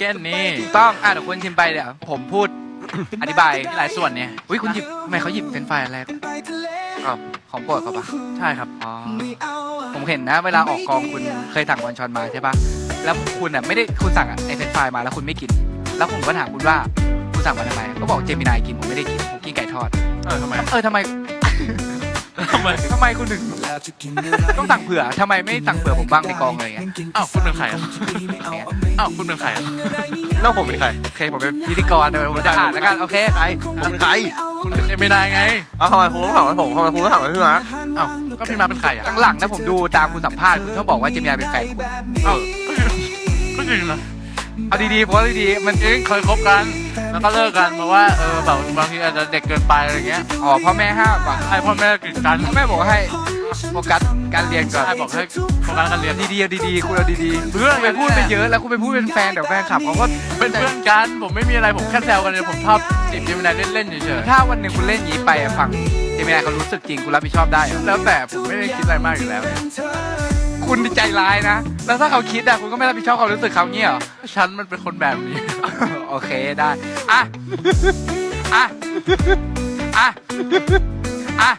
เก้นนี่ถูกต้องอะเดี๋ยวคุณชิมไปเดี๋ยวผมพูด อธิบายหลายส่วนเนี่ยอุ้ยคุณหยิบทำไมเขาหยิบเป็นไฟล์อะไรอ้าวของโปรดเขาปะใช่ครับอ๋อผมเห็นนะ เวลาออกกองคุณเคยสั่งวันชอนมาใช่ปะแล้วคุณอะไม่ได้คุณสั่งอะไอเฟรนช์ฟรายมาแล้วคุณไม่กิน แล้วผมก็ถามคุณว่าคุณสั่งมาทำไมก็บอกเจมินายกินผมไม่ได้กินผมกินไก่ทอดเออทำไมเออทำไมทำไมทำไมคุณถึง ต้องสั่งเผื่อทำไมไม่สั่งเผื่อผมบ้างในกองเลยอะอ้าวคุณเป็นใครอะอ้าวคุณเป็นใครอะแล้วผมเป็นใครโอเคผมเป็นพิธีกรเดี๋ยวผมจะอ่านแล้วกันโอเคใครผมเป็นใครคุณเป็นเอเมนายไงเอาทำไมคุณต้องถามว่าผมทำไมคุณต้องถามว่าพี่มาร์คอ้าวก็พี่มาเป็นใครอะหลังๆนะผมดูตามคุณสัมภาษณ์คุณชอบบอกว่าเจมินายเป็นแฟนคุณอ้าวก็จริงนะเอาดีๆเพราะว่าดีๆมันจริงเคยคบกันแล้วก็เลิกกันเพราะว่าเออแบบบางทีอาจจะเด็กเกินไปอะไรเงี้ยอ๋อพ่อแม่ห้ามป่ะให้พ่อแม่กีดกันพ่อแม่บอกว่าให้ โฟกัสการเรียนก่อนให้บอกให้โฟกัสการเรียน ดีๆเอาดีๆคุณเอาดีๆเพื่อนไปพูดไปเยอะแล้วคุณไปพูดเป็นแฟนเดี๋ยวแฟนคลับเขาก็เป็นเพื่อนกันผมไม่มีอะไรผมแค่แซวกันเลยผมชอบจีบเจมินายเล่นๆเฉยถ้าวันหนึ่งคุณเล่นอย่างนี้ไปอะฝั่งเจมินายเขารู้สึกจริงคุณรับผิดชอบได้เหรอๆแล้วแต่ผมไม่ได้คิดอะไรมากอยู่แล้ว คุณใจร้ายนะ แล้วถ้าเขาคิดอะคุณก็ไม่รับผิดชอบความรู้สึกเขาเงี้ยเหรอ ฉันมันเป็นคนแบบนี้ โอเคได้ อะ อะ อะ อะอะ